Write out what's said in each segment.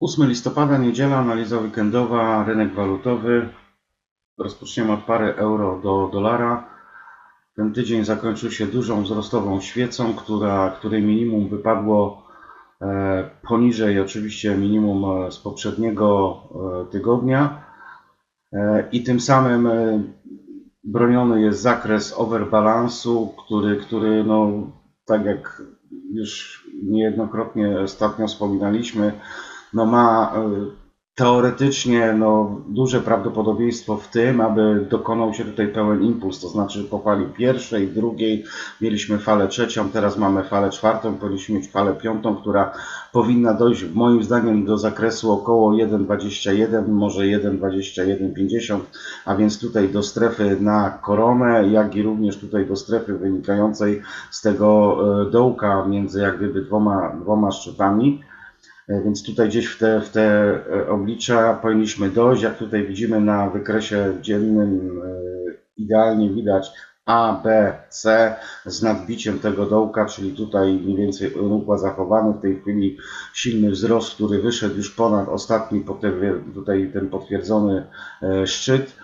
8 listopada, niedziela, analiza weekendowa, rynek walutowy. Rozpoczniemy od pary euro do dolara. Ten tydzień zakończył się dużą wzrostową świecą, która, której minimum wypadło e, poniżej oczywiście minimum e, z poprzedniego e, tygodnia. I tym samym broniony jest zakres overbalansu, który, który no, tak jak już niejednokrotnie ostatnio wspominaliśmy, no ma e, teoretycznie no, duże prawdopodobieństwo w tym, aby dokonał się tutaj pełen impuls, to znaczy po fali pierwszej, drugiej mieliśmy falę trzecią, teraz mamy falę czwartą, powinniśmy mieć falę piątą, która powinna dojść moim zdaniem do zakresu około 1,21, może 1,2150, a więc tutaj do strefy na koronę, jak i również tutaj do strefy wynikającej z tego e, dołka między jak gdyby dwoma, dwoma szczytami. E, Więc tutaj gdzieś w te, w te e, oblicza powinniśmy dojść. Jak tutaj widzimy na wykresie dziennym, e, idealnie widać A, B, C z nadbiciem tego dołka, czyli tutaj mniej więcej układ zachowany. W tej chwili silny wzrost, który wyszedł już ponad ostatni potem- tutaj ten potwierdzony szczyt.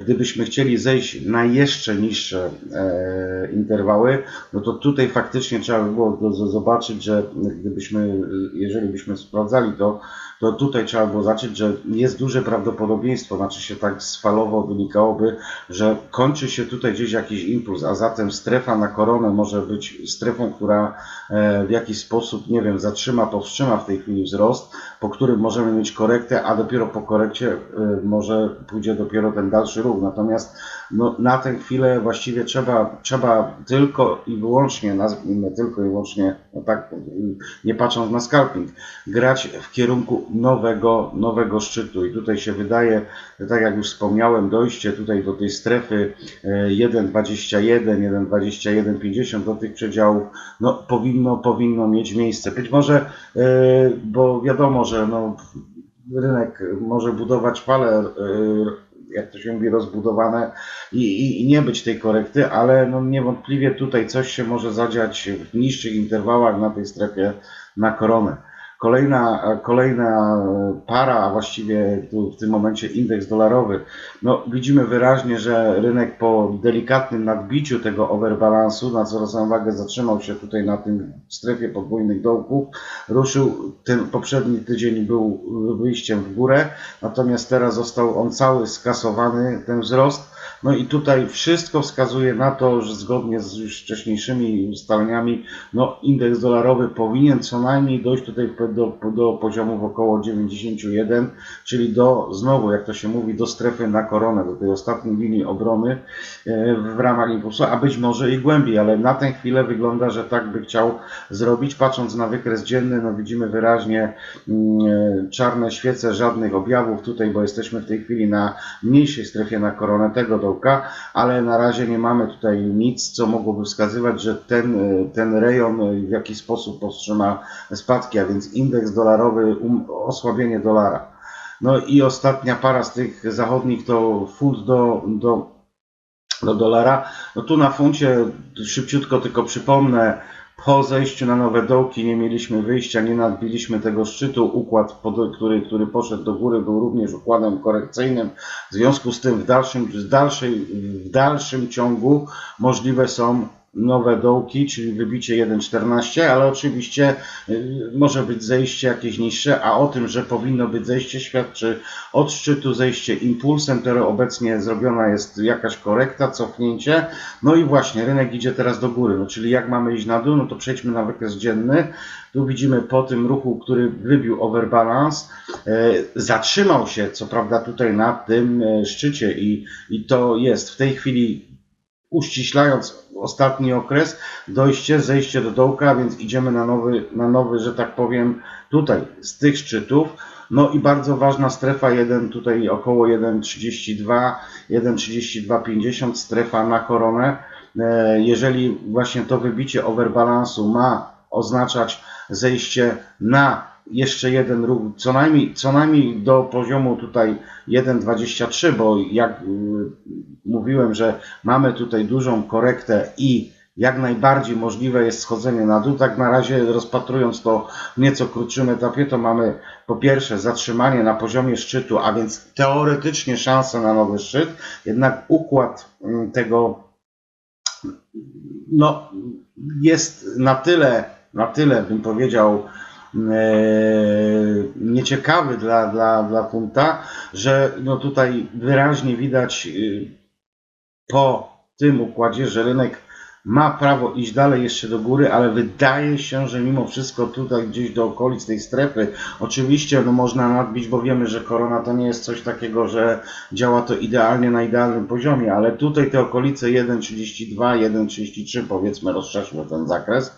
Gdybyśmy chcieli zejść na jeszcze niższe e, interwały, no to tutaj faktycznie trzeba by było zobaczyć, że gdybyśmy, jeżeli byśmy sprawdzali to, to tutaj trzeba było zacząć, że jest duże prawdopodobieństwo, znaczy się tak sfalowo wynikałoby, że kończy się tutaj gdzieś jakiś impuls, a zatem strefa na koronę może być strefą, która e, w jakiś sposób, nie wiem, zatrzyma, powstrzyma w tej chwili wzrost, po którym możemy mieć korektę, a dopiero po korekcie e, może pójdzie dopiero ten dalszy ruch. Natomiast no, na tę chwilę właściwie trzeba, trzeba tylko i wyłącznie, nazwijmy tylko i wyłącznie, no tak, nie patrząc na scalping, grać w kierunku nowego, nowego szczytu. I tutaj się wydaje, tak jak już wspomniałem, dojście tutaj do tej strefy e, 1,21, 1,2150 do tych przedziałów, no powinno, powinno mieć miejsce. Być może, e, bo wiadomo, że no, rynek może budować fale, e, jak to się mówi, rozbudowane i, i, i nie być tej korekty, ale no niewątpliwie tutaj coś się może zadziać w niższych interwałach na tej strefie na koronę. Kolejna, kolejna para, a właściwie tu w tym momencie indeks dolarowy. No, widzimy wyraźnie, że rynek po delikatnym nadbiciu tego overbalansu, na co zwracam uwagę, zatrzymał się tutaj na tym strefie podwójnych dołków. Ruszył, ten poprzedni tydzień był wyjściem w górę, natomiast teraz został on cały skasowany, ten wzrost. No i tutaj wszystko wskazuje na to, że zgodnie z już wcześniejszymi ustaleniami, no indeks dolarowy powinien co najmniej dojść tutaj do, do poziomów około 91, czyli do, znowu jak to się mówi, do strefy na koronę, do tej ostatniej linii obrony e, w ramach impulsu, a być może i głębiej, ale na tę chwilę wygląda, że tak by chciał zrobić. Patrząc na wykres dzienny, no widzimy wyraźnie mm, e, czarne świece, żadnych objawów tutaj, bo jesteśmy w tej chwili na mniejszej strefie na koronę tego ale na razie nie mamy tutaj nic, co mogłoby wskazywać, że ten, e, ten rejon e, w jakiś sposób powstrzyma spadki, a więc indeks dolarowy, um, osłabienie dolara. No i ostatnia para z tych zachodnich to funt do, do, do dolara. No tu na funcie szybciutko tylko przypomnę, po zejściu na nowe dołki nie mieliśmy wyjścia, nie nadbiliśmy tego szczytu. Układ, który, który poszedł do góry, był również układem korekcyjnym. W związku z tym w dalszym, w dalszej, w dalszym ciągu możliwe są nowe dołki, czyli wybicie 1,14, ale oczywiście y, może być zejście jakieś niższe, a o tym, że powinno być zejście świadczy od szczytu zejście impulsem, które obecnie zrobiona jest jakaś korekta, cofnięcie, no i właśnie rynek idzie teraz do góry, no czyli jak mamy iść na dół, no to przejdźmy na wykres dzienny. Tu widzimy po tym ruchu, który wybił overbalance, e, zatrzymał się co prawda tutaj na tym e, szczycie i, i to jest. W tej chwili uściślając ostatni okres, dojście, zejście do dołka, więc idziemy na nowy, na nowy, że tak powiem, tutaj z tych szczytów. No i bardzo ważna strefa 1, tutaj około 1,32, 1,3250, strefa na koronę. E, Jeżeli właśnie to wybicie overbalansu ma oznaczać zejście na jeszcze jeden ruch, co najmniej, co najmniej do poziomu tutaj 1,23, bo jak y, mówiłem, że mamy tutaj dużą korektę i jak najbardziej możliwe jest schodzenie na dół. Tak na razie rozpatrując to w nieco krótszym etapie, to mamy po pierwsze zatrzymanie na poziomie szczytu, a więc teoretycznie szanse na nowy szczyt, jednak układ mm, tego no, jest na tyle, na tyle bym powiedział, nieciekawy dla, dla, dla funta, że no tutaj wyraźnie widać y, po tym układzie, że rynek ma prawo iść dalej jeszcze do góry, ale wydaje się, że mimo wszystko tutaj gdzieś do okolic tej strefy, oczywiście no można nadbić, bo wiemy, że korona to nie jest coś takiego, że działa to idealnie na idealnym poziomie, ale tutaj te okolice 1,32, 1,33 powiedzmy rozszerzmy ten zakres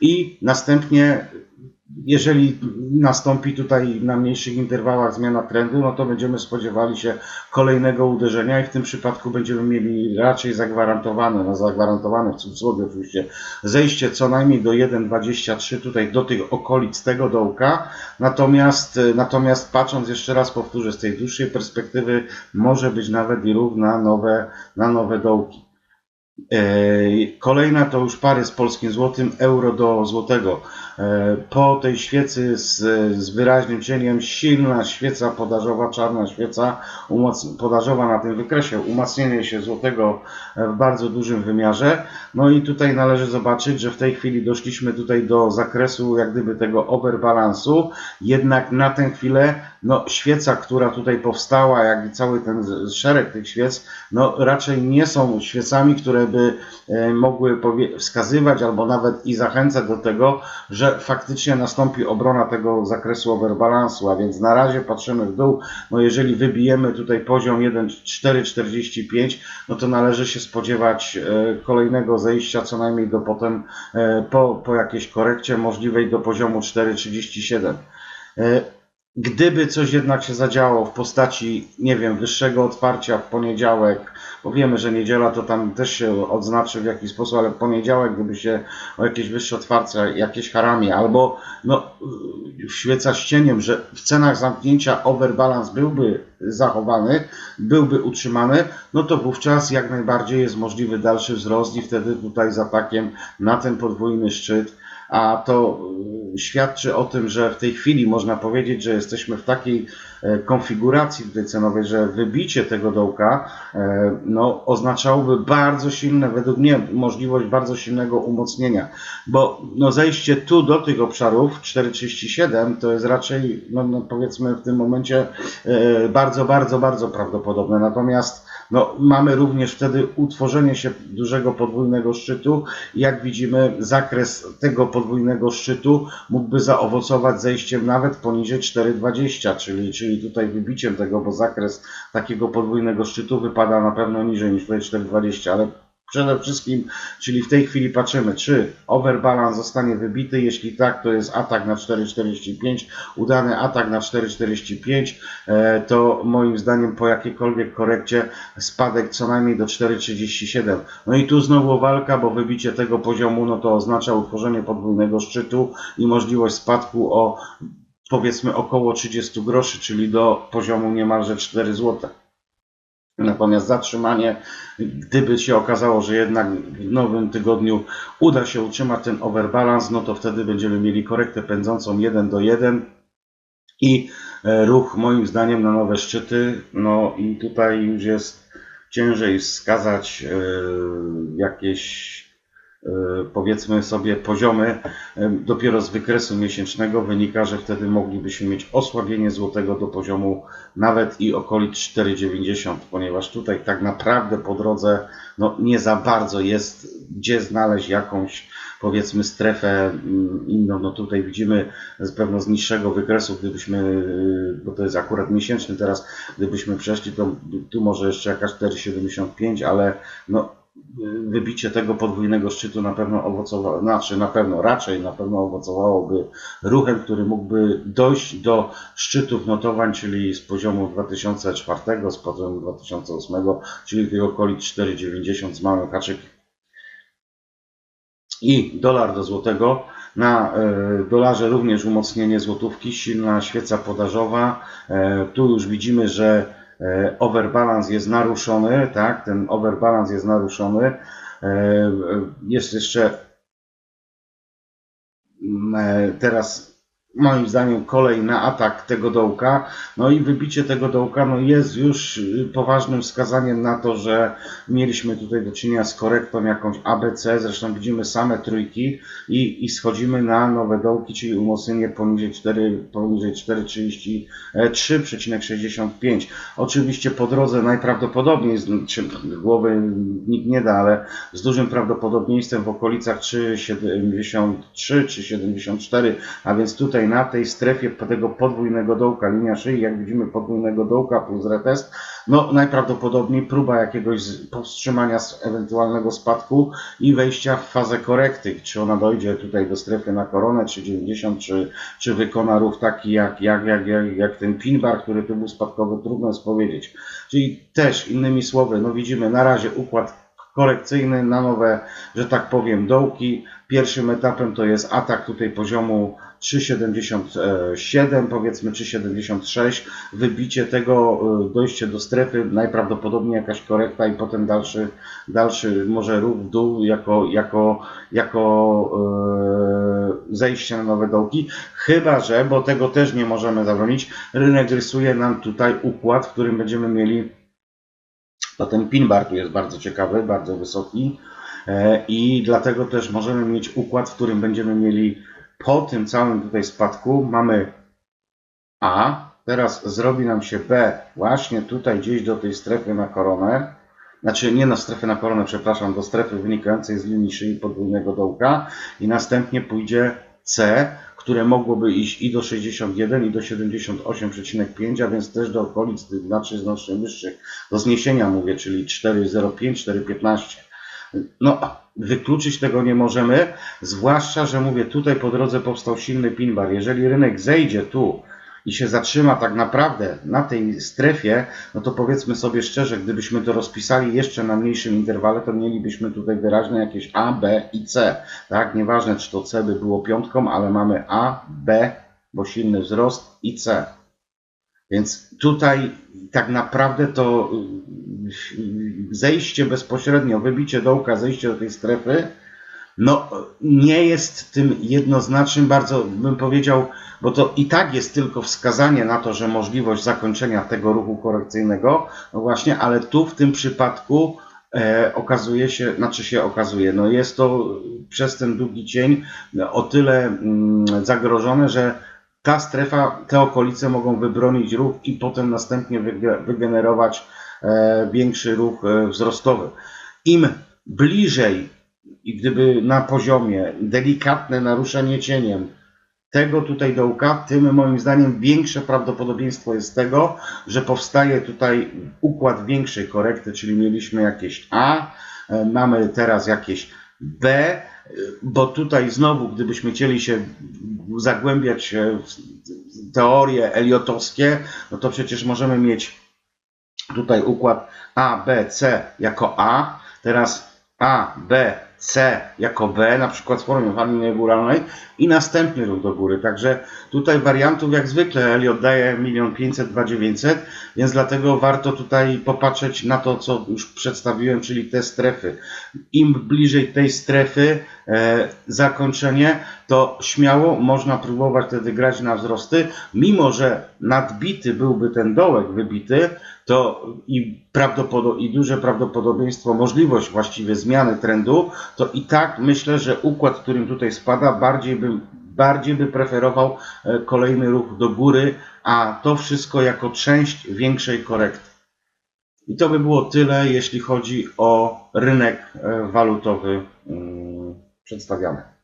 i następnie jeżeli nastąpi tutaj na mniejszych interwałach zmiana trendu, no to będziemy spodziewali się kolejnego uderzenia i w tym przypadku będziemy mieli raczej zagwarantowane, no zagwarantowane w cudzysłowie oczywiście, zejście co najmniej do 1,23 tutaj do tych okolic tego dołka, natomiast, natomiast patrząc jeszcze raz powtórzę, z tej dłuższej perspektywy może być nawet i ruch na nowe, na nowe dołki. E, Kolejna to już pary z polskim złotym, euro do złotego. E, Po tej świecy z, z wyraźnym cieniem, silna świeca podażowa, czarna świeca podażowa na tym wykresie, umacnienie się złotego w bardzo dużym wymiarze. No i tutaj należy zobaczyć, że w tej chwili doszliśmy tutaj do zakresu jak gdyby tego overbalansu, jednak na tę chwilę no, świeca, która tutaj powstała, jak i cały ten szereg tych świec, no raczej nie są świecami, które by e, mogły wskazywać albo nawet i zachęcać do tego, że faktycznie nastąpi obrona tego zakresu overbalansu, a więc na razie patrzymy w dół, no jeżeli wybijemy tutaj poziom 1,445, no to należy się spodziewać e, kolejnego zejścia co najmniej do potem e, po, po jakiejś korekcie możliwej do poziomu 4,37. Gdyby coś jednak się zadziało w postaci, nie wiem, wyższego otwarcia w poniedziałek, bo wiemy, że niedziela to tam też się odznaczy w jakiś sposób, ale w poniedziałek, gdyby się o jakieś wyższe otwarcie, jakieś harami, albo no, świeca z cieniem, że w cenach zamknięcia overbalance byłby zachowany, byłby utrzymany, no to wówczas jak najbardziej jest możliwy dalszy wzrost i wtedy tutaj z atakiem na ten podwójny szczyt a to y, świadczy o tym, że w tej chwili można powiedzieć, że jesteśmy w takiej e, konfiguracji cenowej, że wybicie tego dołka e, no, oznaczałoby bardzo silne, według mnie możliwość bardzo silnego umocnienia, bo no, zejście tu do tych obszarów 4,37 to jest raczej no, no, powiedzmy w tym momencie e, bardzo, bardzo, bardzo prawdopodobne, natomiast no, mamy również wtedy utworzenie się dużego podwójnego szczytu. Jak widzimy, zakres tego podwójnego szczytu mógłby zaowocować zejściem nawet poniżej 4,20, czyli, czyli tutaj wybiciem tego, bo zakres takiego podwójnego szczytu wypada na pewno niżej niż tutaj 4,20, ale przede wszystkim, czyli w tej chwili patrzymy, czy overbalance zostanie wybity, jeśli tak, to jest atak na 4,45, udany atak na 4,45, e, to moim zdaniem po jakiejkolwiek korekcie spadek co najmniej do 4,37. No i tu znowu walka, bo wybicie tego poziomu, no to oznacza utworzenie podwójnego szczytu i możliwość spadku o powiedzmy około 30 groszy, czyli do poziomu niemalże 4 zł. Natomiast zatrzymanie, gdyby się okazało, że jednak w nowym tygodniu uda się utrzymać ten overbalance, no to wtedy będziemy mieli korektę pędzącą 1 do 1 i e, ruch moim zdaniem na nowe szczyty. No i tutaj już jest ciężej wskazać e, jakieś powiedzmy sobie poziomy. E, Dopiero z wykresu miesięcznego wynika, że wtedy moglibyśmy mieć osłabienie złotego do poziomu nawet i okolic 4,90, ponieważ tutaj tak naprawdę po drodze no, nie za bardzo jest gdzie znaleźć jakąś powiedzmy strefę mm, inną. No tutaj widzimy z pewno z niższego wykresu, gdybyśmy, y, bo to jest akurat miesięczny teraz, gdybyśmy przeszli, to tu może jeszcze jakaś 4,75, ale no wybicie tego podwójnego szczytu na pewno owocowało, znaczy na pewno, raczej na pewno owocowałoby ruchem, który mógłby dojść do szczytów notowań, czyli z poziomu 2004, z poziomu 2008, czyli tych okolic 4,90 z małym haczykiem. I dolar do złotego. Na e, dolarze również umocnienie złotówki, silna świeca podażowa. E, tu już widzimy, że overbalance jest naruszony, tak? Ten overbalance jest naruszony. E, e, Jest jeszcze mm, e, teraz moim zdaniem kolej na atak tego dołka. No i wybicie tego dołka no jest już y, poważnym wskazaniem na to, że mieliśmy tutaj do czynienia z korektą jakąś ABC. Zresztą widzimy same trójki i, i schodzimy na nowe dołki, czyli umocnienie poniżej 4, poniżej 4,33,65. Oczywiście po drodze najprawdopodobniej, czy głowy nikt nie da, ale z dużym prawdopodobieństwem w okolicach 3,73 czy 74, a więc tutaj na tej strefie tego podwójnego dołka, linia szyi, jak widzimy podwójnego dołka plus retest, no najprawdopodobniej próba jakiegoś powstrzymania ewentualnego spadku i wejścia w fazę korekty, czy ona dojdzie tutaj do strefy na koronę, czy 90, czy, czy wykona ruch taki jak, jak, jak, jak, jak ten pin bar, który tu był spadkowy, trudno jest powiedzieć. Czyli też innymi słowy, no widzimy na razie układ korekcyjny na nowe, że tak powiem, dołki. Pierwszym etapem to jest atak tutaj poziomu 3,77, powiedzmy 3,76, wybicie tego, y, dojście do strefy, najprawdopodobniej jakaś korekta i potem dalszy, dalszy może ruch w dół jako, jako, jako yy, zejście na nowe dołki. Chyba, że, bo tego też nie możemy zabronić, rynek rysuje nam tutaj układ, w którym będziemy mieli no ten pin bar tu jest bardzo ciekawy, bardzo wysoki e, i dlatego też możemy mieć układ, w którym będziemy mieli po tym całym tutaj spadku mamy A, teraz zrobi nam się B właśnie tutaj gdzieś do tej strefy na koronę, znaczy nie na strefę na koronę, przepraszam, do strefy wynikającej z linii szyi podwójnego dołka i następnie pójdzie C, które mogłoby iść i do 61 i do 78,5, a więc też do okolic, znaczy znacznie wyższych, do zniesienia mówię, czyli 4,05, 4,15. No, wykluczyć tego nie możemy, zwłaszcza, że mówię, tutaj po drodze powstał silny pin bar. Jeżeli rynek zejdzie tu i się zatrzyma tak naprawdę na tej strefie, no to powiedzmy sobie szczerze, gdybyśmy to rozpisali jeszcze na mniejszym interwale, to mielibyśmy tutaj wyraźne jakieś A, B i C. Tak, nieważne czy to C by było piątką, ale mamy A, B, bo silny wzrost i C. Więc tutaj tak naprawdę to y, zejście bezpośrednio, wybicie dołka, zejście do tej strefy, no nie jest tym jednoznacznym, bardzo bym powiedział, bo to i tak jest tylko wskazanie na to, że możliwość zakończenia tego ruchu korekcyjnego, no właśnie, ale tu w tym przypadku e, okazuje się, znaczy się okazuje, no jest to przez ten długi cień o tyle mm, zagrożone, że ta strefa, te okolice mogą wybronić ruch i potem następnie wyge- wygenerować e, większy ruch e, wzrostowy. Im bliżej i gdyby na poziomie delikatne naruszenie cieniem tego tutaj dołka, tym moim zdaniem większe prawdopodobieństwo jest tego, że powstaje tutaj układ większej korekty, czyli mieliśmy jakieś A, e, mamy teraz jakieś B, bo tutaj znowu, gdybyśmy chcieli się zagłębiać e, w teorie eliotowskie, no to przecież możemy mieć tutaj układ A, B, C jako A, teraz A, B, C jako B, na przykład w formie fali góralnej i następny ruch do góry. Także tutaj wariantów jak zwykle Elliot daje 1 500 2900, więc dlatego warto tutaj popatrzeć na to, co już przedstawiłem, czyli te strefy. Im bliżej tej strefy zakończenie, to śmiało można próbować wtedy grać na wzrosty, mimo że nadbity byłby ten dołek wybity, to i, i duże prawdopodobieństwo, możliwość właściwie zmiany trendu, to i tak myślę, że układ, którym tutaj spada, bardziej bym bardziej by preferował e, kolejny ruch do góry, a to wszystko jako część większej korekty. I to by było tyle, jeśli chodzi o rynek e, walutowy przedstawiany.